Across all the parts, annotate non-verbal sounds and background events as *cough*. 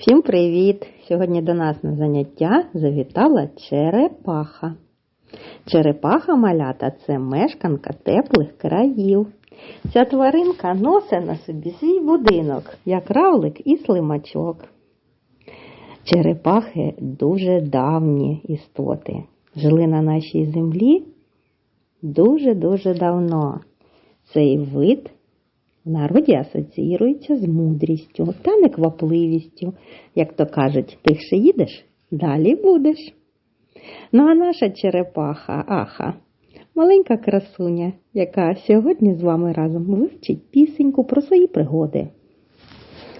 Всім привіт! Сьогодні до нас на заняття завітала черепаха. Черепаха малята це мешканка теплих країв. Ця тваринка носить на собі свій будинок, як равлик і слимачок. Черепахи дуже давні істоти. Жили на нашій землі дуже-дуже давно. Цей вид в народі асоціюється з мудрістю та неквапливістю. Як то кажуть, тихше їдеш, далі будеш. Ну а наша черепаха Аха, маленька красуня, яка сьогодні з вами разом вивчить пісеньку про свої пригоди.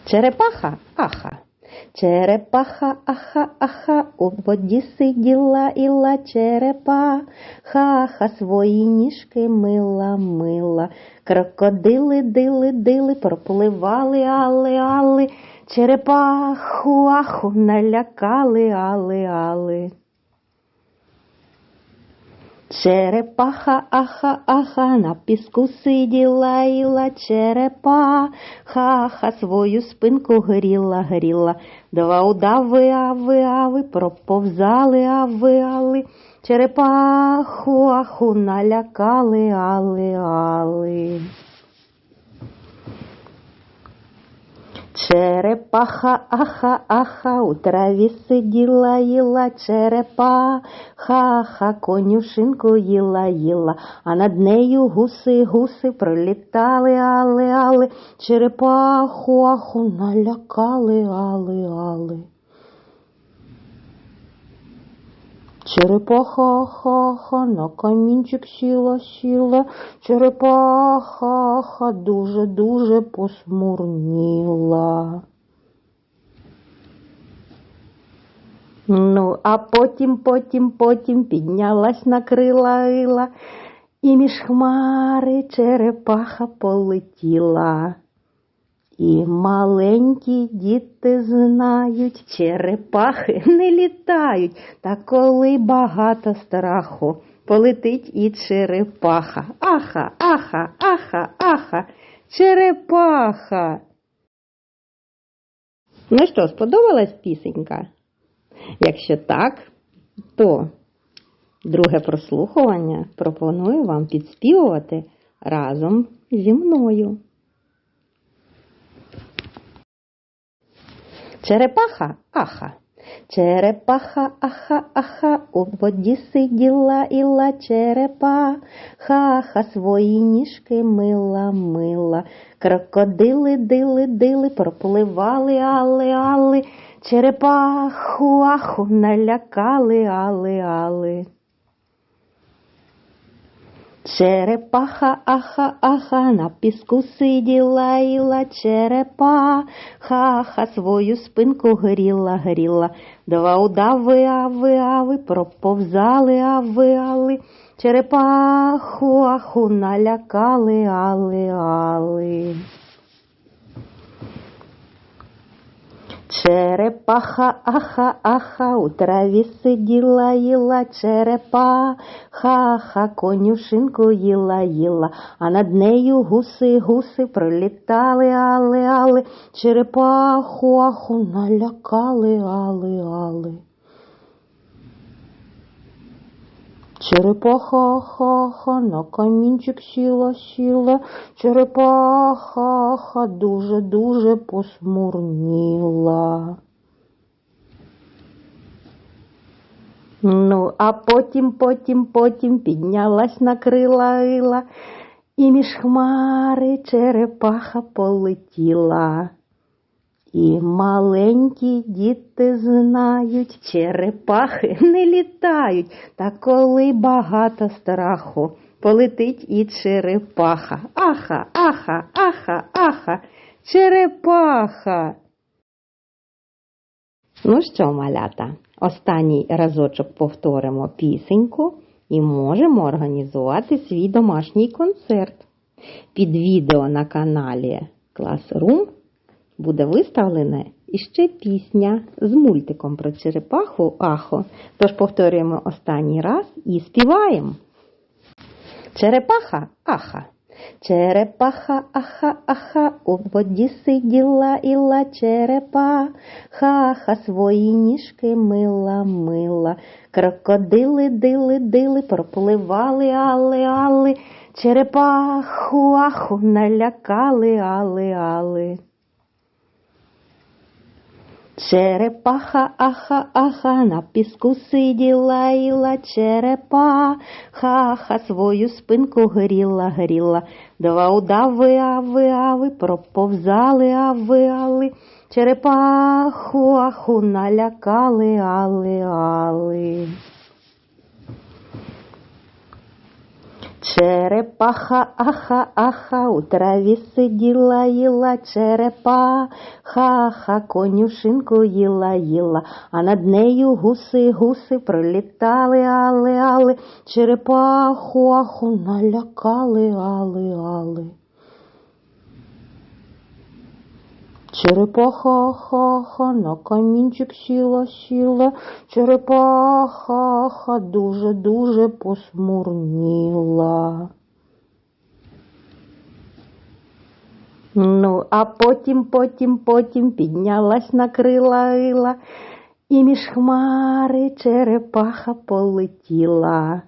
Черепаха Аха. Черепаха, аха, аха, у воді сиділа іла черепа, ха-ха, свої ніжки мила, мила. Крокодили, дили, дили, пропливали, али, али, черепаху, аху, налякали, али, али. Черепаха, аха, аха, на піску сиділа іла черепа, ха-ха, свою спинку гріла, гріла. Два удави, ави, ави, проповзали, ави, али, черепаху, аху, налякали, али, али. Черепаха, аха, аха, у траві сиділа, їла черепа, ха-ха, конюшинку їла, їла, а над нею гуси, гуси пролітали, але, але, черепаху, аху, налякали, але, али. Черепаха, ха-ха, на камінчик сіла, сіла, черепаха, ха, дуже-дуже посмурніла. Ну, а потім, потім, потім піднялась на крила ила, і між хмари черепаха полетіла. І маленькі діти знають, черепахи *laughs* не літають, та коли багато страху, полетить і черепаха. Аха, аха, аха, аха, черепаха. Ну що, сподобалась пісенька? Якщо так, то друге прослухування пропоную вам підспівувати разом зі мною. Черепаха аха. Черепаха аха, аха, у воді сиділа іла черепа, ха-ха, свої ніжки мила, мила. Крокодили, дили, дили, пропливали, али, али, черепаху, аху, налякали, али, али. Черепаха, аха, аха, на піску сиділа іла черепа, ха-ха, свою спинку гріла, гріла. Два удави, ави, ави, проповзали, ави, али, черепаху, аху, налякали, али, али. Черепаха, аха, аха, у траві сиділа, їла. Черепа, ха-ха, конюшинку їла, їла, а над нею гуси, гуси пролітали, але, але, черепаху, аху, налякали, але, али. Черепаха, ха-ха, на камінчик сіла, сіла, черепаха, ха, дуже-дуже посмурніла. Ну, а потім, потім, потім піднялась на крила ила, і між хмари черепаха полетіла. І маленькі діти знають, черепахи *laughs* не літають, та коли багато страху, полетить і черепаха. Аха, аха, аха, аха, черепаха. Ну що, малята, останній разочок повторимо пісеньку і можемо організувати свій домашній концерт. Під відео на каналі Classroom буде виставлена іще пісня з мультиком про черепаху Ахо. Тож повторюємо останній раз і співаємо. Черепаха Аха. Черепаха, аха, аха, у воді сиділа іла черепаха, ха, свої ніжки мила, мила. Крокодили, дили, дили, пропливали, али, али, черепаху, аху, налякали, али, али. Черепаха, аха, аха, на піску сиділа, іла черепаха, ха, свою спинку гріла, гріла. Два удави, ави, ави, проповзали, ави, али, черепаху, аху, налякали, али, али. Черепаха, аха, аха, у траві сиділа, їла черепаха, ха, конюшинку їла, їла, а над нею гуси, гуси пролітали, але, але, черепаху, аху, налякали, але, али. Черепаха, ха, ха, на камінчик сіла, сіла, черепаха, ха, дуже, дуже посмурніла. Ну, а потім, потім, потім піднялась на крила ила, і між хмари черепаха полетіла.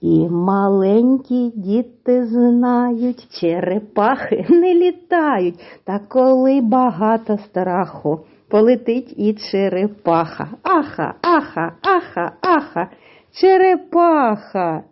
І маленькі діти знають, черепахи *laughs* не літають, та коли багато страху, полетить і черепаха. Аха, аха, аха, аха, черепаха.